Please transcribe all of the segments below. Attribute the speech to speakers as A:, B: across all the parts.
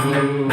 A: Azul.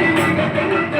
B: Thank you.